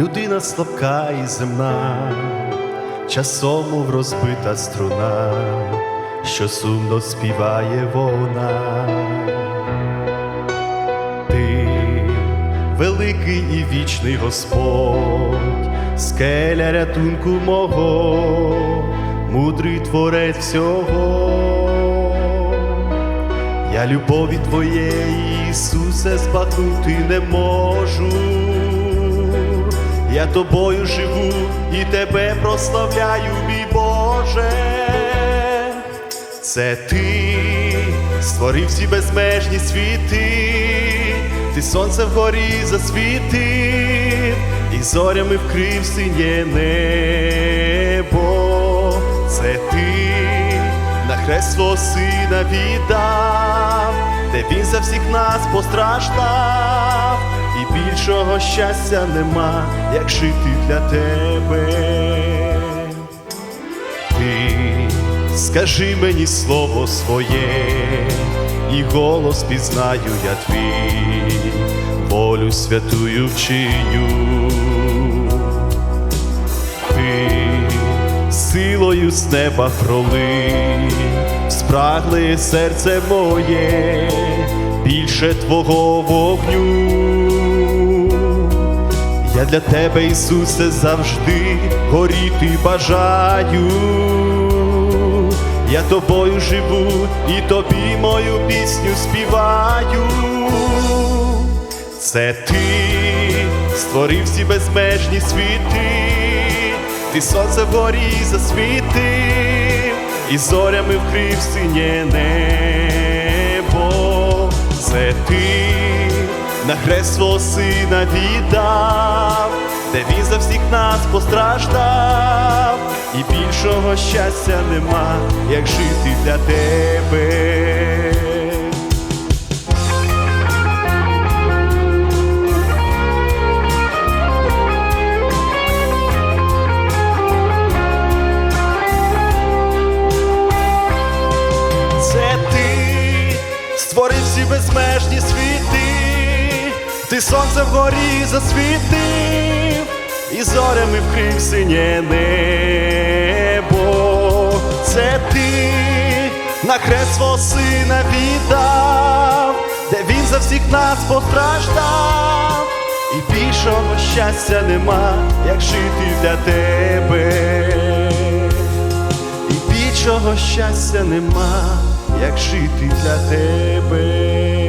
людина слабка і земна, часом розбита струна, що сумно співає вона. Ти великий і вічний Господь, скеля рятунку мого, мудрий творець всього. Я любові Твоєї, Ісусе, збагнути не можу. Я тобою живу і тебе прославляю, мій Боже. Це ти створив всі безмежні світи, ти сонце вгорі засвітив, і зорями вкрив синє небо. Це ти на хрест сина віддав, де він за всіх нас постраждав, і більшого щастя нема, як жити для тебе. Ти скажи мені слово своє, і голос пізнаю я твій, волю святую вчиню. Ти силою з неба пролив, спрагле серце моє, більше твого вогню. Я для тебе, Ісусе, завжди горіти бажаю. Я тобою живу і тобі мою пісню співаю. Це ти створив всі безмежні світи, ти сонце вгорі засвітив, і зорями вкрив синє небо. Це ти на хрест свого сина віддав, де він за всіх нас постраждав, і більшого щастя нема, як жити для тебе. Всі безмежні світи, ти сонце вгорі засвітив, і зорями вкрив синє небо. Це ти на хрест свого сина віддав, де він за всіх нас постраждав, і більшого щастя нема, як жити для тебе. І більшого щастя нема, як жити для тебе.